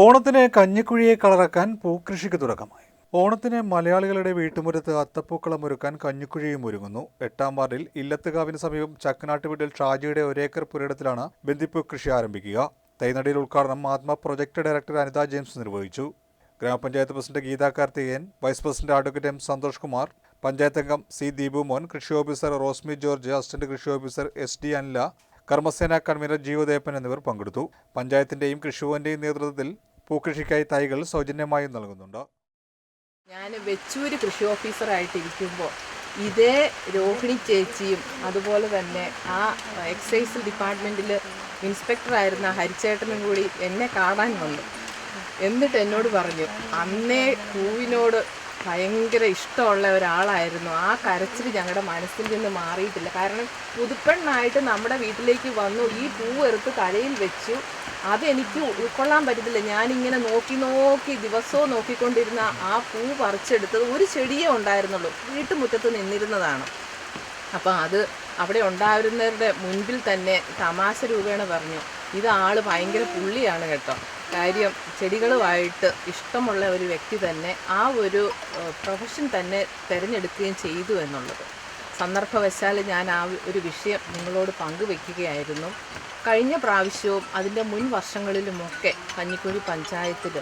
ഓണത്തിന് കഞ്ഞിക്കുഴിയെ കളറാക്കാൻ പൂക്കൃഷിക്ക് തുടക്കമായി. ഓണത്തിന് മലയാളികളുടെ വീട്ടുമുറ്റത്ത് അത്തപ്പൂക്കളം ഒരുക്കാൻ കഞ്ഞിക്കുഴിയും ഒരുങ്ങുന്നു. എട്ടാം വാർഡിൽ ഇല്ലത്തുകാവിന് സമീപം ചക്കനാട്ടുവീട്ടിൽ ഷാജിയുടെ ഒരേക്കർ പുരയിടത്തിലാണ് ബന്ദിപ്പൂ കൃഷി ആരംഭിക്കുക. തൈനടിയിൽ ഉദ്ഘാടനം ആത്മ പ്രൊജക്ട് ഡയറക്ടർ അനിത ജെയിംസ് നിർവഹിച്ചു. ഗ്രാമപഞ്ചായത്ത് president Geetha Karthikeyan vice president advocate M Santhosh Kumar panchayat അംഗം സി ദീപു മോൻ കൃഷി ഓഫീസർ റോസ്മി ജോർജ് അസിസ്റ്റന്റ് കൃഷി ഓഫീസർ എസ് ഡി അനില കർമ്മസേന കൺവീനർ ജീവദേപ്പൻ എന്നിവർ പങ്കെടുത്തു. പഞ്ചായത്തിന്റെയും കൃഷിഭവന്റെയും നേതൃത്വത്തിൽ പൂക്കൃഷിക്കായി തൈകൾ സൗജന്യമായും നൽകുന്നുണ്ട്? ഞാൻ വെച്ചൂര് കൃഷി ഓഫീസറായിട്ടിരിക്കുമ്പോൾ ഇതേ രോഹിണി ചേച്ചിയും അതുപോലെ തന്നെ ആ എക്സൈസ് ഡിപ്പാർട്ട്മെന്റിൽ ഇൻസ്പെക്ടറായിരുന്ന ഹരിച്ചേട്ടനും കൂടി എന്നെ കാണാൻ വന്നു. എന്നിട്ട് എന്നോട് പറഞ്ഞു അന്നേ പൂവിനോട് ഭയങ്കര ഇഷ്ടമുള്ള ഒരാളായിരുന്നു. ആ കരച്ചിൽ ഞങ്ങളുടെ മനസ്സിൽ നിന്ന് മാറിയിട്ടില്ല. കാരണം പുതുപ്പെണ്ണായിട്ട് നമ്മുടെ വീട്ടിലേക്ക് വന്നു ഈ പൂവെടുത്ത് തലയിൽ വെച്ചു. അതെനിക്ക് ഉൾക്കൊള്ളാൻ പറ്റത്തില്ല. ഞാനിങ്ങനെ നോക്കി നോക്കി ദിവസവും നോക്കിക്കൊണ്ടിരുന്ന ആ പൂ പറിച്ചെടുത്തത് ഒരു ചെടിയേ ഉണ്ടായിരുന്നുള്ളൂ. വീട്ടുമുറ്റത്ത് നിന്നിരുന്നതാണ്. അപ്പോൾ അത് അവിടെ ഉണ്ടായിരുന്നവരുടെ മുൻപിൽ തന്നെ തമാശ രൂപേണ പറഞ്ഞു. ഇത് ആൾ ഭയങ്കര പുള്ളിയാണ് കേട്ടോ. കാര്യം ചെടികളുമായിട്ട് ഇഷ്ടമുള്ള ഒരു വ്യക്തി തന്നെ ആ ഒരു പ്രൊഫഷൻ തന്നെ തിരഞ്ഞെടുക്കുകയും ചെയ്തു എന്നുള്ളത്. സന്ദർഭവശാൽ ഞാൻ ആ ഒരു വിഷയം നിങ്ങളോട് പങ്കുവെക്കുകയായിരുന്നു. കഴിഞ്ഞ പ്രാവശ്യവും അതിന്റെ മുൻ വർഷങ്ങളിലുമൊക്കെ കഞ്ഞിക്കുഴി പഞ്ചായത്തിൽ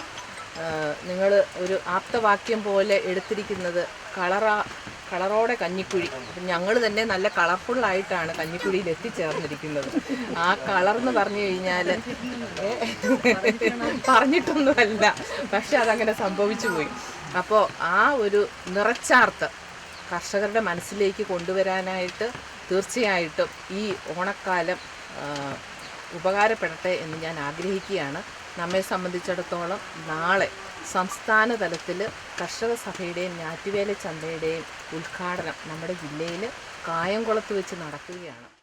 നിങ്ങൾ ഒരു ആപ്തവാക്യം പോലെ എടുത്തിരിക്കുന്നത് കളറ കളറോടെ കഞ്ഞിക്കുഴി. ഞങ്ങൾ തന്നെ നല്ല കളർഫുള്ളായിട്ടാണ് കഞ്ഞിക്കുഴിയിൽ എത്തിച്ചേർന്നിരിക്കുന്നത്. ആ കളർ എന്ന് പറഞ്ഞു കഴിഞ്ഞാൽ പറഞ്ഞിട്ടൊന്നുമല്ല. പക്ഷെ അതങ്ങനെ സംഭവിച്ചു പോയി. അപ്പോൾ ആ ഒരു നിറച്ചാർത്ത് കർഷകരുടെ മനസ്സിലേക്ക് കൊണ്ടുവരാനായിട്ട് തീർച്ചയായിട്ടും ഈ ഓണക്കാലം ഉപകാരപ്പെടട്ടെ എന്ന് ഞാൻ ആഗ്രഹിക്കുകയാണ്. നമ്മെ സംബന്ധിച്ചിടത്തോളം നാളെ സംസ്ഥാന തലത്തിൽ കർഷക സഭയുടെയും ഞാറ്റുവേല ചന്തയുടെയും ഉദ്ഘാടനം നമ്മുടെ ജില്ലയിൽ കായംകുളത്ത് വെച്ച് നടക്കുകയാണ്.